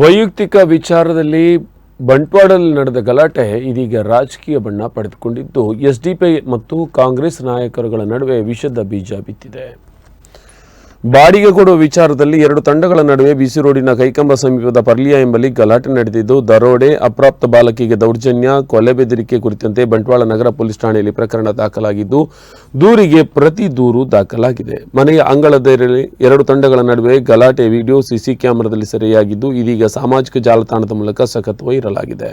ವೈಯಕ್ತಿಕ ವಿಚಾರದಲ್ಲಿ ಬಂಟ್ವಾಡಲ್ಲಿ ನಡೆದ ಗಲಾಟೆ ಇದೀಗ ರಾಜಕೀಯ ಬಣ್ಣ ಪಡೆದುಕೊಂಡಿದ್ದು ಎಸ್ಡಿಪಿಐ ಮತ್ತು ಕಾಂಗ್ರೆಸ್ ನಾಯಕರುಗಳ ನಡುವೆ ವಿಷದ ಬೀಜ ಬಿತ್ತಿದೆ ಬಾಡಿಗೆ ಕೊಡುವ ವಿಚಾರದಲ್ಲಿ ಎರಡು ತಂಡಗಳ ನಡುವೆ ಬಿಸಿ ರೋಡಿನ ಕೈಕಂಬ ಸಮೀಪದ ಪರ್ಲಿಯಾ ಎಂಬಲ್ಲಿ ಗಲಾಟೆ ನಡೆದಿದ್ದು, ದರೋಡೆ, ಅಪ್ರಾಪ್ತ ಬಾಲಕಿಗೆ ದೌರ್ಜನ್ಯ, ಕೊಲೆ ಬೆದರಿಕೆ ಕುರಿತಂತೆ ಬಂಟ್ವಾಳ ನಗರ ಪೊಲೀಸ್ ಠಾಣೆಯಲ್ಲಿ ಪ್ರಕರಣ ದಾಖಲಾಗಿದ್ದು, ದೂರಿಗೆ ಪ್ರತಿ ದೂರು ದಾಖಲಾಗಿದೆ. ಮನೆಯ ಅಂಗಳದಲ್ಲಿ ಎರಡು ತಂಡಗಳ ನಡುವೆ ಗಲಾಟೆ, ವಿಡಿಯೋ, ಸಿಸಿ ಕ್ಯಾಮೆರಾದಲ್ಲಿ ಸೆರೆಯಾಗಿದ್ದು, ಇದೀಗ ಸಾಮಾಜಿಕ ಜಾಲತಾಣದ ಮೂಲಕ ಸಖತ್ ಇರಲಾಗಿದೆ.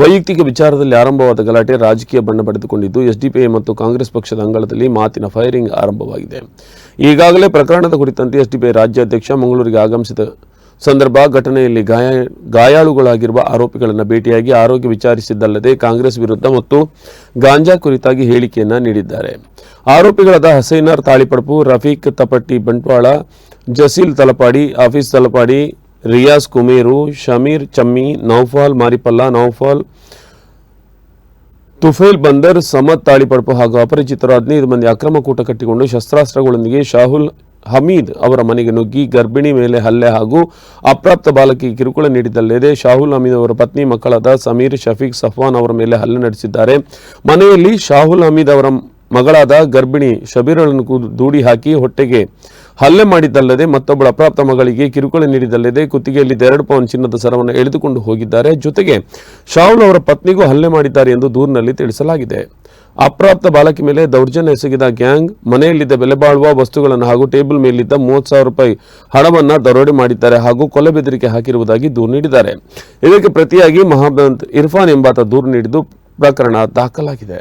ವೈಯಕ್ತಿಕ ವಿಚಾರದಲ್ಲಿ ಆರಂಭವಾದ ಗಲಾಟೆ ರಾಜಕೀಯ ಬಣ್ಣ ಪಡೆದುಕೊಂಡಿದ್ದು, ಎಸ್ಡಿಪಿಐ ಮತ್ತು ಕಾಂಗ್ರೆಸ್ ಪಕ್ಷದ ಅಂಗಳದಲ್ಲಿ ಮಾತಿನ ಫೈರಿಂಗ್ ಆರಂಭವಾಗಿದೆ. ಈಗಾಗಲೇ ಪ್ರಕರಣದ ಕುರಿತಂತೆ ಎಸ್ಡಿಪಿಐ ರಾಜ್ಯಾಧ್ಯಕ್ಷ ಮಂಗಳೂರಿಗೆ ಆಗಮಿಸಿದ ಸಂದರ್ಭ ಘಟನೆಯಲ್ಲಿ ಗಾಯ, ಗಾಯಾಳುಗಳಾಗಿರುವ ಆರೋಪಿಗಳನ್ನು ಭೇಟಿಯಾಗಿ ಆರೋಗ್ಯ ವಿಚಾರಿಸಿದ್ದಲ್ಲದೆ ಕಾಂಗ್ರೆಸ್ ವಿರುದ್ಧ ಮತ್ತು ಗಾಂಜಾ ಕುರಿತಾಗಿ ಹೇಳಿಕೆಯನ್ನ ನೀಡಿದ್ದಾರೆ. ಆರೋಪಿಗಳಾದ ಹಸೈನಾರ್ ತಾಳಿಪಡಪು, ರಫೀಕ್ ತಪಟ್ಟಿ ಬಂಟ್ವಾಳ, ಜಸೀಲ್ ತಲಪಾಡಿ, ಆಫೀಸ್ ತಲಪಾಡಿ ರಿಯಾಜ್ ಕುಮೇರು, ಶಮೀರ್ ಚಮ್ಮಿ, ನೌಫಾಲ್ ಮಾರಿಪಲ್ಲ, ನೌಫಾಲ್ ತುಫೇಲ್ ಬಂದರ್ ಸಮದ್ ತಾಳಿಪಡಪು ಹಾಗೂ ಅಪರಿಚಿತರು ಹದಿನೈದು ಮಂದಿ ಅಕ್ರಮ ಕೂಟ ಕಟ್ಟಿಕೊಂಡು ಶಸ್ತ್ರಾಸ್ತ್ರಗಳೊಂದಿಗೆ ಶಾಹುಲ್ ಹಮೀದ್ ಅವರ ಮನೆಗೆ ನುಗ್ಗಿ ಗರ್ಭಿಣಿ ಮೇಲೆ ಹಲ್ಲೆ ಹಾಗೂ ಅಪ್ರಾಪ್ತ ಬಾಲಕಿಗೆ ಕಿರುಕುಳ ನೀಡಿದ್ದಲ್ಲದೆ ಶಾಹುಲ್ ಹಮೀದ್ ಅವರ ಪತ್ನಿ ಮಕ್ಕಳಾದ ಸಮೀರ್, ಶಫೀಕ್, ಸಫ್ವಾನ್ ಅವರ ಮೇಲೆ ಹಲ್ಲೆ ನಡೆಸಿದ್ದಾರೆ. ಮನೆಯಲ್ಲಿ ಶಾಹುಲ್ ಹಮೀದ್ ಅವರ ಮಗಳಾದ ಗರ್ಭಿಣಿ ಶಬೀರಳನ್ನು ದೂಡಿ ಹಾಕಿ ಹೊಟ್ಟೆಗೆ ಹಲ್ಲೆ ಮಾಡಿದ್ದಲ್ಲದೆ ಮತ್ತೊಬ್ಬಳ ಅಪ್ರಾಪ್ತ ಮಗಳಿಗೆ ಕಿರುಕುಳ ನೀಡಿದ್ದಲ್ಲದೆ ಕುತ್ತಿಗೆಯಲ್ಲಿ ಎರಡು ಪೌನ್ ಚಿನ್ನದ ಸರವನ್ನು ಎಳೆದುಕೊಂಡು ಹೋಗಿದ್ದಾರೆ. ಜೊತೆಗೆ ಶಾಹುಲ್ ಅವರ ಪತ್ನಿಗೂ ಹಲ್ಲೆ ಮಾಡಿದ್ದಾರೆ ಎಂದು ದೂರಿನಲ್ಲಿ ತಿಳಿಸಲಾಗಿದೆ. ಅಪ್ರಾಪ್ತ ಬಾಲಕಿ ಮೇಲೆ ದೌರ್ಜನ್ಯ ಎಸಗಿದ ಗ್ಯಾಂಗ್ ಮನೆಯಲ್ಲಿದ್ದ ಬೆಲೆ ಬಾಳುವ ವಸ್ತುಗಳನ್ನು ಹಾಗೂ ಟೇಬಲ್ ಮೇಲಿದ್ದ ಮೂವತ್ತು ಸಾವಿರ ರೂಪಾಯಿ ಹಣವನ್ನು ದರೋಡೆ ಮಾಡಿದ್ದಾರೆ ಹಾಗೂ ಕೊಲೆ ಬೆದರಿಕೆ ಹಾಕಿರುವುದಾಗಿ ದೂರು ನೀಡಿದ್ದಾರೆ. ಇದಕ್ಕೆ ಪ್ರತಿಯಾಗಿ ಮಹಾಬಂತ್ ಇರ್ಫಾನ್ ಎಂಬಾತ ದೂರು ನೀಡಿದ್ದು ಪ್ರಕರಣ ದಾಖಲಾಗಿದೆ.